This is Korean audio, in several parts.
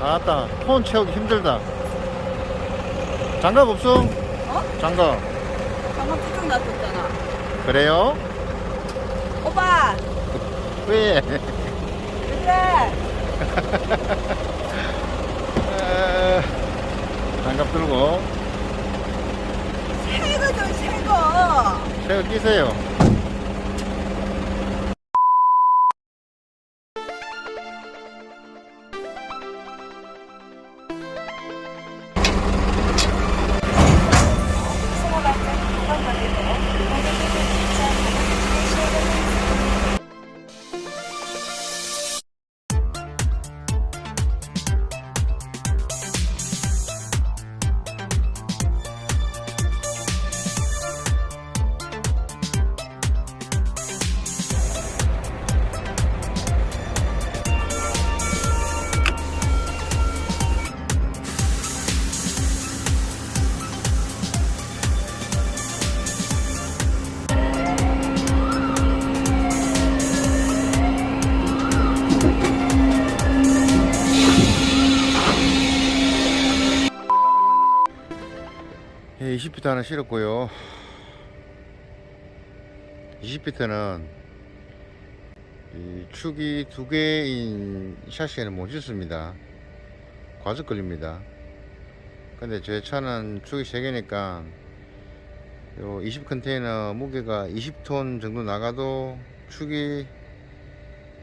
나왔다. 폰 채우기 힘들다. 장갑 없어? 어? 장갑. 방금 쭉 놔뒀잖아. 그래요? 오빠! 왜? 그래! 에, 장갑 들고 새거죠, 새거! 제가 끼세요. 20피트 하나 실었고요. 20피트는 이 축이 두 개인 샤시에는 못 싣습니다. 과속 걸립니다. 근데 제 차는 축이 세 개니까 요 20 컨테이너 무게가 20톤 정도 나가도 축이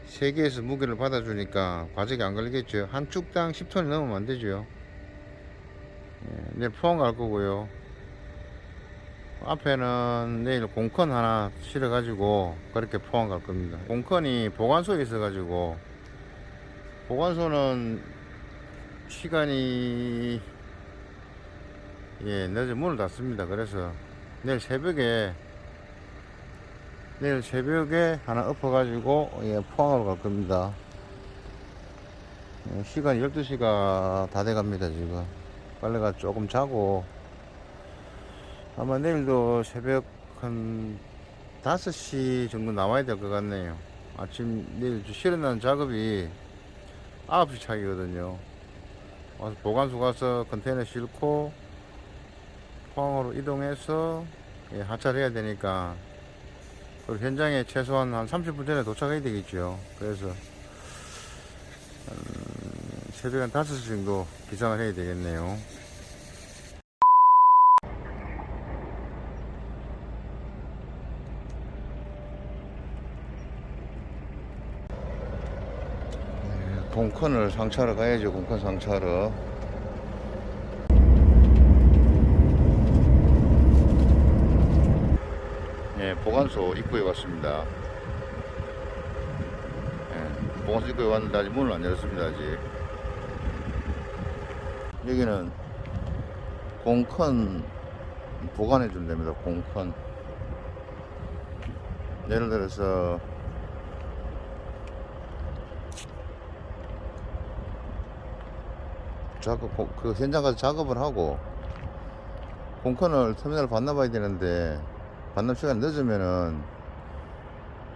3개에서 무게를 받아주니까 과적이 안 걸리겠죠. 한 축당 10톤이 넘으면 안 되죠. 예, 내일 포항 갈 거고요. 앞에는 내일 공컨 하나 실어가지고 그렇게 포항 갈 겁니다. 공컨이 보관소에 있어가지고 보관소는 시간이 예 늦어 문을 닫습니다. 그래서 내일 새벽에 내일 새벽에 하나 엎어가지고 예, 포항으로 갈 겁니다. 예, 시간 12시가 다 돼갑니다 지금. 빨래가 조금 자고 아마 내일도 새벽 한 5시 정도 나와야 될 것 같네요. 아침 내일 실어나는 작업이 9시 차이거든요. 와서 보관소 가서 컨테이너 싣고 포항으로 이동해서 예, 하차를 해야 되니까 그 현장에 최소한 한 30분 전에 도착해야 되겠죠. 그래서 음, 새벽 한 5시 정도 기상을 해야 되겠네요. 네, 공컨을 상차로 가야죠. 공컨 상차로. 예, 보관소 입구에 왔습니다. 예, 보관소 입구에 왔는데 아직 문을 안 열었습니다. 아직. 여기는 공컨 보관해 준답니다. 공컨. 예를 들어서 작업 그 현장 가서 작업을 하고 공컨을 터미널 반납해야 되는데 반납 시간 늦으면은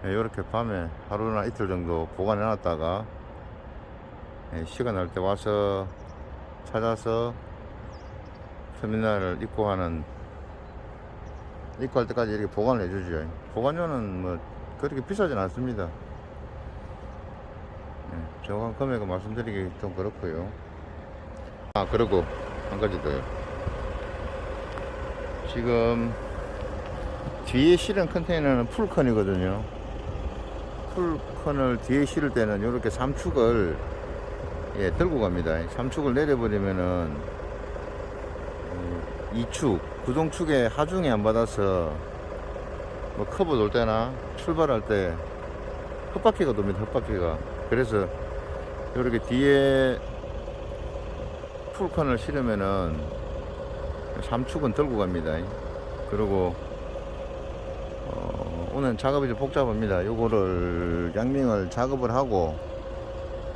이렇게 밤에 하루나 이틀 정도 보관해 놨다가 예, 시간 날 때 와서 찾아서 터미널을 입고하는 입고할 때까지 이렇게 보관을 해주죠. 보관료는 뭐 그렇게 비싸진 않습니다. 예, 정확한 금액을 말씀드리기 좀 그렇고요. 아 그리고 한 가지 더요. 지금 뒤에 실은 컨테이너는 풀컨이거든요. 풀컨을 뒤에 실을 때는 이렇게 삼축을 예, 들고 갑니다. 삼축을 내려버리면은 어, 이축 구동축에 하중이 안 받아서 뭐 커브 돌 때나 출발할 때 헛바퀴가 돕니다. 헛바퀴가 그래서 이렇게 뒤에 풀컨을 실으면은 삼축은 들고 갑니다. 그리고 어, 오늘 작업이 좀 복잡합니다. 요거를 양밍을 작업을 하고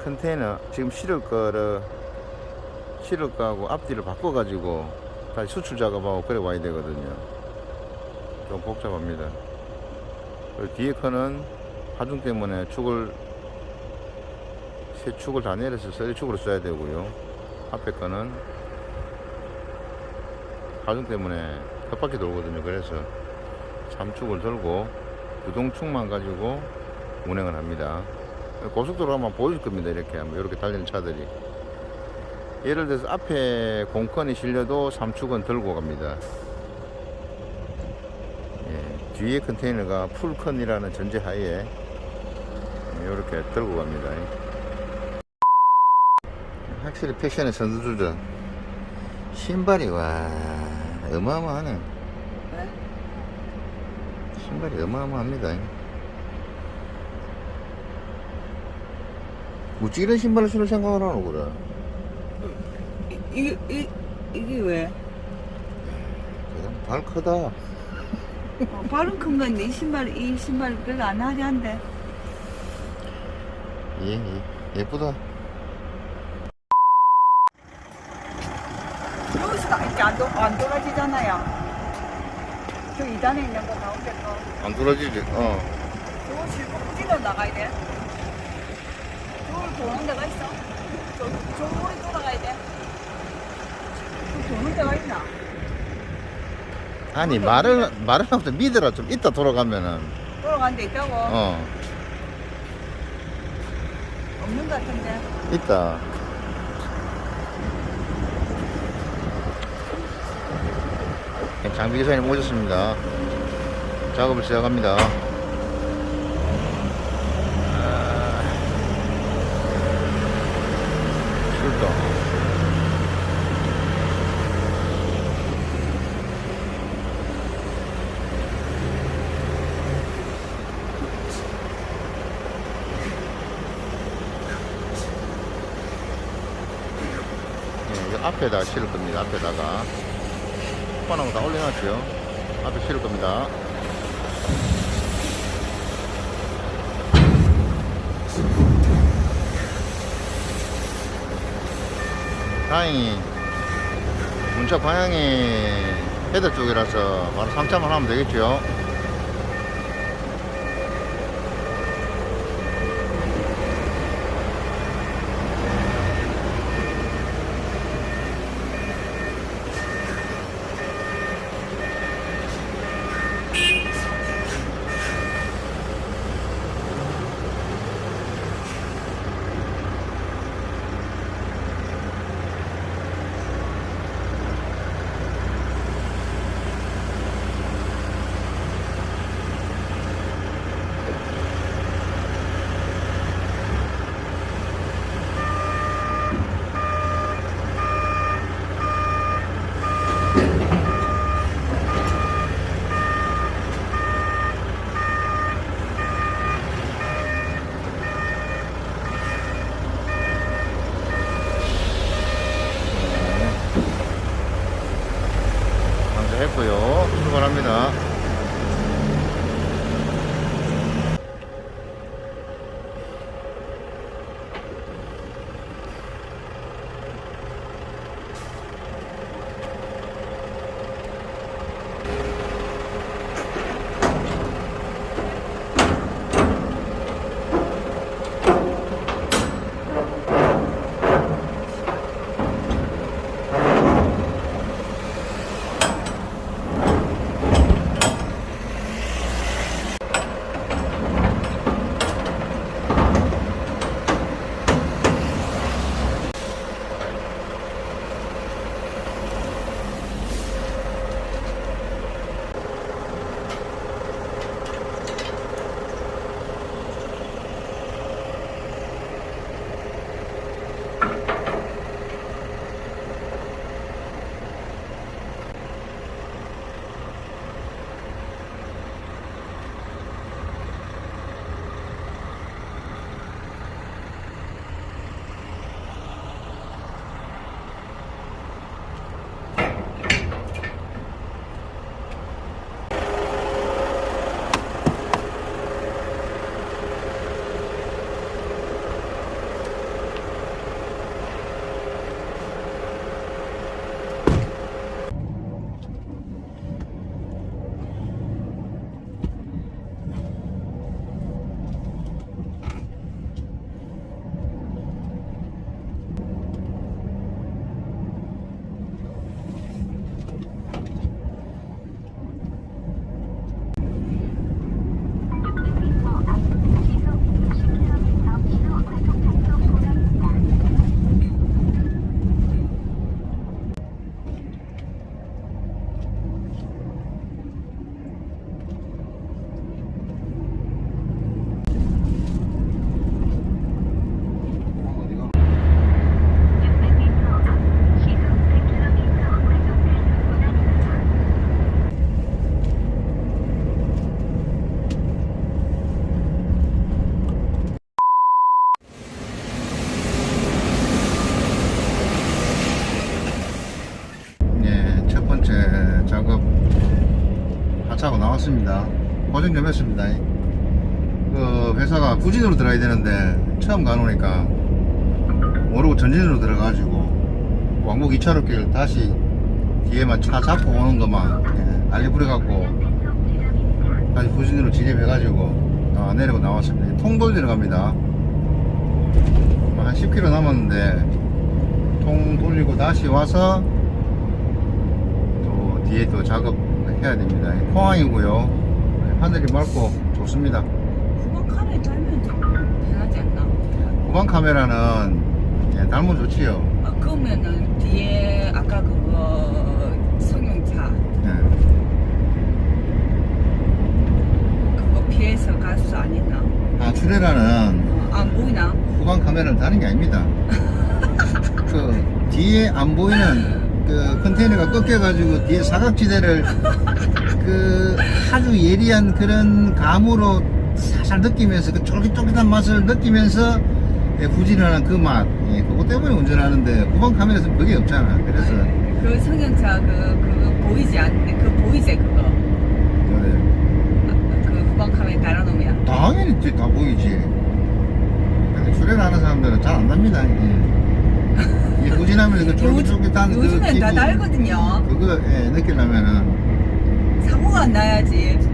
컨테이너 지금 실을 거를 실을 거하고 앞뒤를 바꿔 가지고 다시 수출 작업하고 그래 와야 되거든요. 좀 복잡합니다. 뒤에 거는 하중 때문에 축을 세 축을 다 내려서 서리 축으로 써야 되고요. 앞에 거는 가중 때문에 컵바퀴 돌거든요. 그래서 3축을 들고 부동축만 가지고 운행을 합니다. 고속도로 가면 보일 겁니다. 이렇게 하면 이렇게 달리는 차들이. 예를 들어서 앞에 공컨이 실려도 3축은 들고 갑니다. 예, 뒤에 컨테이너가 풀컨이라는 전제하에 이렇게 들고 갑니다. 확실히 패션의 선두주자. 신발이 와 어마어마하네. 왜? 신발이 어마어마합니다. 어찌 이런 신발을 신을 생각을 하노 그래? 이, 이, 이, 이게 왜? 그냥 발 크다. 어, 발은 큰 건데 이 신발 이 신발 별로 안 하게 한데. 예, 예 예쁘다. 여기서 이렇게 안, 도, 안 돌아지잖아요. 저 2단에 있는 거 가운데 거. 안 돌아지지? 어. 저거 실고 부지러 나가야 돼. 저걸 도는 데가 있어. 저, 저걸 돌아가야 돼. 저 도는 데가 있나? 아니 말을 말을 하면서 믿으라 좀 이따 돌아가면은 돌아가는 데 있다고? 어 없는 것 같은데. 있다. 장비 기사님 오셨습니다. 작업을 시작합니다. 아, 출동. 예, 이 앞에다 실을 겁니다. 앞에다가. 코바나고 다 올려놨죠. 앞에 실을 겁니다. 다행히 문자 방향이 헤더 쪽이라서 바로 3차만 하면 되겠죠. 고생 좀 했습니다. 그 회사가 후진으로 들어가야 되는데 처음 가놓으니까 모르고 전진으로 들어가가지고 왕복 2차로 길 다시 뒤에만 차 잡고 오는 것만 예, 알리부려갖고 다시 후진으로 진입해가지고 아, 내리고 나왔습니다. 통돌 들어갑니다. 한 10km 남았는데 통 돌리고 다시 와서 또 뒤에 또 작업해야 됩니다. 포항이고요. 하늘이 맑고 좋습니다. 후방 카메라 달면 좀 편하지 않나? 후방 카메라는 예, 달면 좋지요. 아, 그러면은 뒤에 아까 그거 승용차 예. 그거 피해서 갈수안 있나? 아 출애라는 어, 안 보이나? 후방 카메라를 다는 게 아닙니다. 그 뒤에 안 보이는 그 컨테이너가 꺾여가지고 뒤에 사각지대를 그 아주 예리한 그런 감으로 살살 느끼면서 그 쫄깃쫄깃한 맛을 느끼면서 예, 후진하는 그 맛, 예, 그것 때문에 운전하는데 후방 카메라에서는 그게 없잖아. 그래서 그 승용차 그 그거 보이지 않네? 그 보이지 그거? 네, 아, 그 후방 카메라 달아놓으면 당연히 뒤에 다 보이지. 근데 출애하는 사람들은 잘 안 납니다. 이게. 이 후진하면서 그 쫄깃쫄깃한 그 요즘엔 다 기분, 달거든요. 그거 예, 느끼려면은 사고가 안 나야지.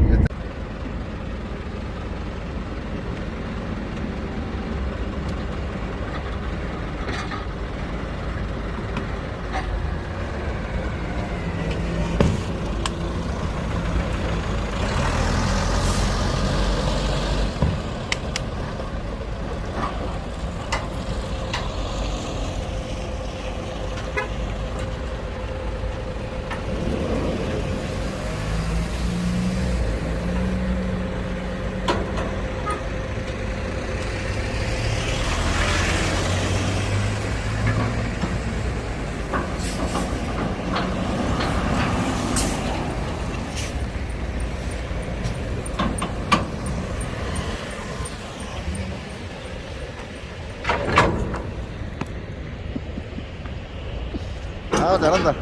아 잘한다.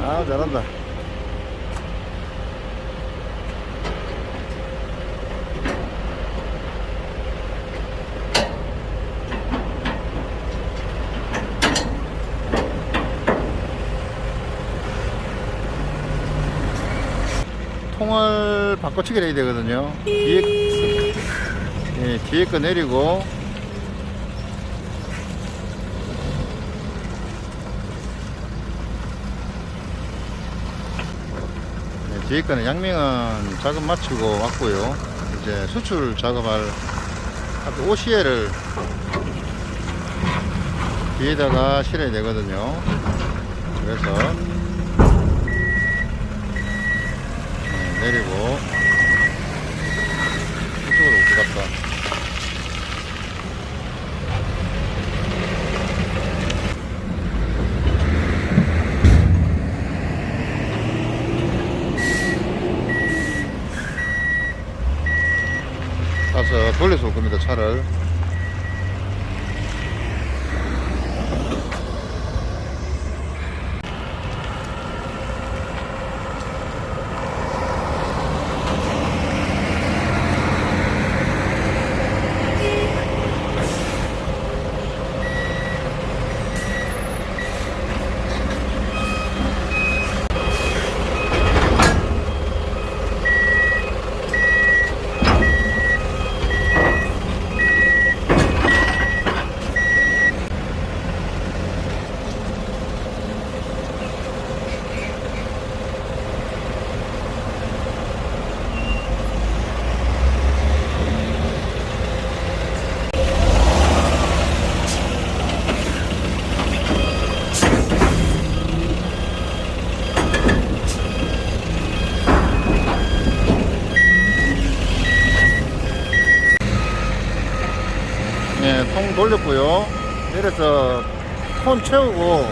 아 잘한다. 통을 바꿔치기 해야 되거든요 예, 뒤에 거 내리고. 네, 뒤에 거는 양명은 작업 마치고 왔고요. 이제 수출 작업할 OCL을 뒤에다가 실어야 되거든요. 그래서 네, 내리고. 이쪽으로 올것 같다. 가서 돌 통 돌렸고요. 내려서 톤 채우고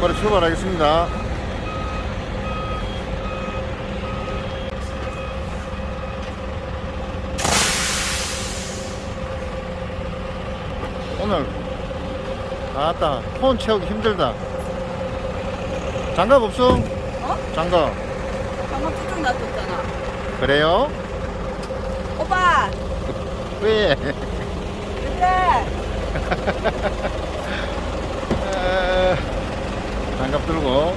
바로 출발하겠습니다. 오늘 아따 폰 채우기 힘들다 장갑 없어? 어? 장갑 방금 투정 놔뒀잖아. 그래요? 오빠! 왜? 그래! 에, 장갑 들고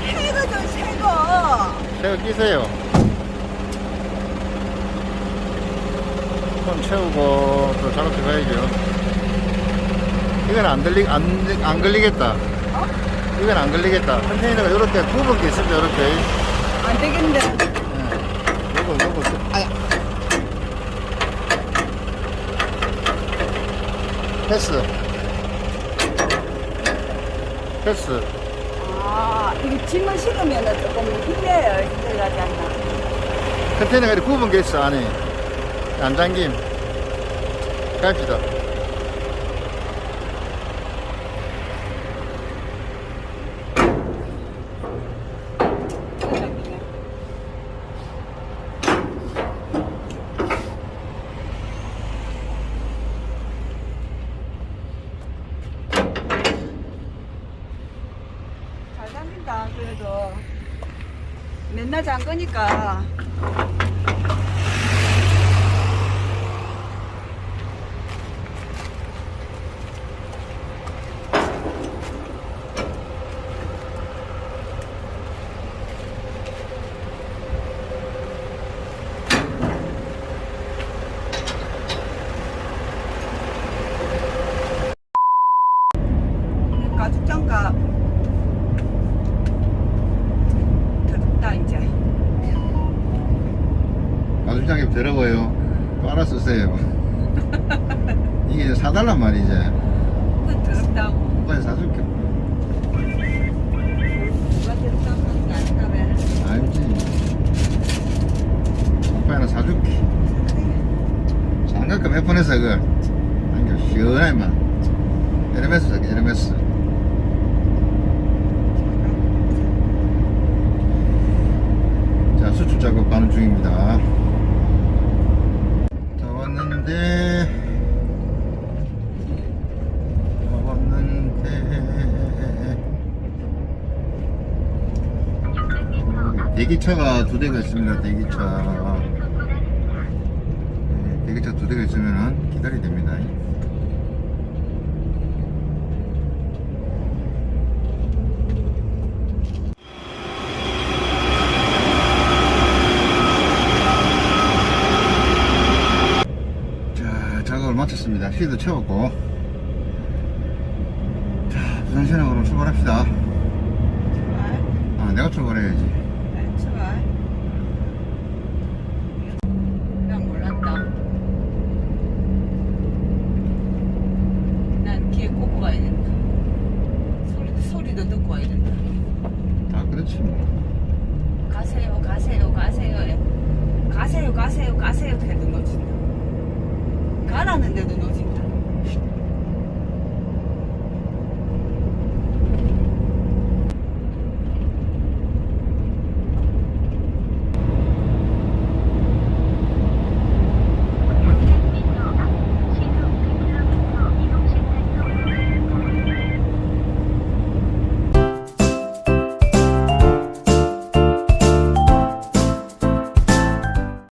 새거죠, 새거! 새우 끼세요 폰 채우고 또 작업실 가야죠 이건 안 들리 안, 안 걸리겠다 어? 이건 안 걸리겠다 컨테이너가 이렇게 굽은 게 있습니다 이렇게 안 되겠는데. 요거 요거 아야 패스 패스 아, 이거 짐을 실으면 조금 힘내요. 힘들어가지 않나. 컨테이너가 이렇게 굽은 게 있어 안에 안 잠김 갑시다 잘 담긴다, 그래도. 잠그니까. 가죽 장갑 더럽다 이제 가죽장갑 더러워요. 빨아 쓰세요. 이게 사달란 말이지. 그건 더럽다고. 빨리 사줄게. 누가 더럽다고 하는 거 아닌가呗알지. 오빠 하나 사줄게. 장갑 몇번 했어 그걸 안겨 시원하게 만 에르메스 사게 에르메스 자 수출 작업하는 중입니다 다 왔는데 다 왔는데 대기차가 두 대가 있습니다. 대기차. 네, 대기차 두 대가 있으면 기다려야 됩니다. 자, 작업을 마쳤습니다. 시도 채웠고. 자, 부산시내 그럼 출발합시다. 출발 아, 내가 출발해야지. 네, 출발 난 몰랐다 난 뒤에 꽂고 가야 된다 소리도, 소리도 듣고 와야 된다. 다 그렇지 뭐. 가세요 가세요 가세요. 가세요 가세요 가세요. 해도 놓친다. 가라는데도 놓친다